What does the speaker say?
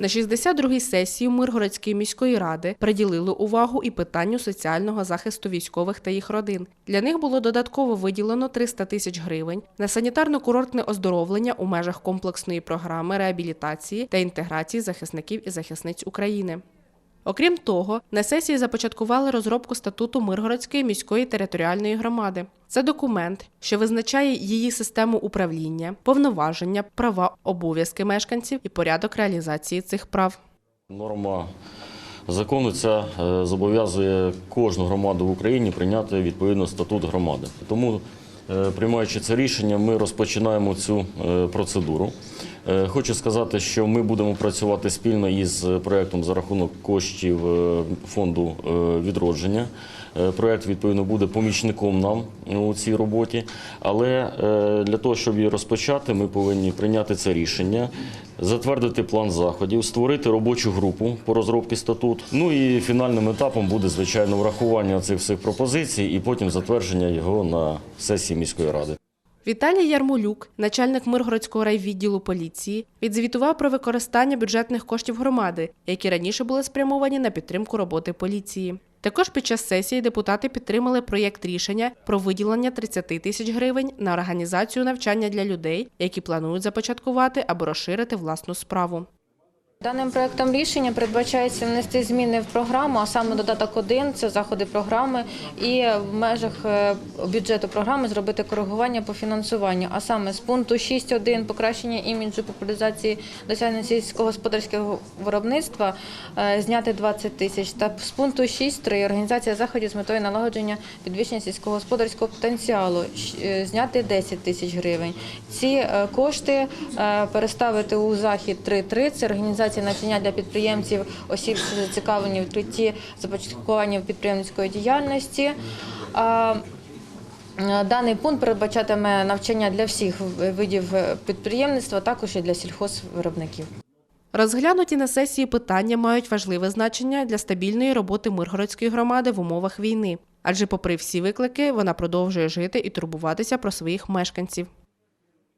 На 62-й сесії Миргородської міської ради приділили увагу і питанню соціального захисту військових та їх родин. Для них було додатково виділено 300 тисяч гривень на санітарно-курортне оздоровлення у межах комплексної програми реабілітації та інтеграції захисників і захисниць України. Окрім того, на сесії започаткували розробку статуту Миргородської міської територіальної громади. Це документ, що визначає її систему управління, повноваження, права, обов'язки мешканців і порядок реалізації цих прав. Норма закону ця е, зобов'язує кожну громаду в Україні прийняти відповідно статут громади. Тому, е, приймаючи це рішення, ми розпочинаємо цю е, процедуру. Е, Хочу сказати, що ми будемо працювати спільно із проєктом за рахунок коштів е, фонду е, відродження. Е, Проєкт відповідно буде помічником нам у цій роботі. Але е, для того, щоб її розпочати, ми повинні прийняти це рішення, затвердити план заходів, створити робочу групу по розробці статут. Ну і фінальним етапом буде звичайно врахування цих всіх пропозицій і потім затвердження його на сесії міської ради. Віталій Ярмолюк, начальник Миргородського райвідділу поліції, відзвітував про використання бюджетних коштів громади, які раніше були спрямовані на підтримку роботи поліції. Також під час сесії депутати підтримали проєкт рішення про виділення 30 тисяч гривень на організацію навчання для людей, які планують започаткувати або розширити власну справу. Даним проектом рішення передбачається внести зміни в програму, а саме додаток 1 – це заходи програми, і в межах е, бюджету програми зробити коригування по фінансуванню, а саме з пункту 6.1 покращення іміджу популяризації досягнень сільськогосподарського виробництва е, зняти 20 тисяч, та з пункту 6.3 організація заходів з метою налагодження підвищення сільськогосподарського потенціалу е, зняти 10 тисяч гривень. Ці кошти переставити у захід 3.3 – це організація навчання для підприємців, осіб, що зацікавлені в відкритті започаткування підприємницької діяльності. Е, Даний пункт передбачатиме навчання для всіх видів підприємництва, також і для сільхозвиробників. Розглянуті на сесії питання мають важливе значення для стабільної роботи Миргородської громади в умовах війни. Адже, попри всі виклики, вона продовжує жити і турбуватися про своїх мешканців.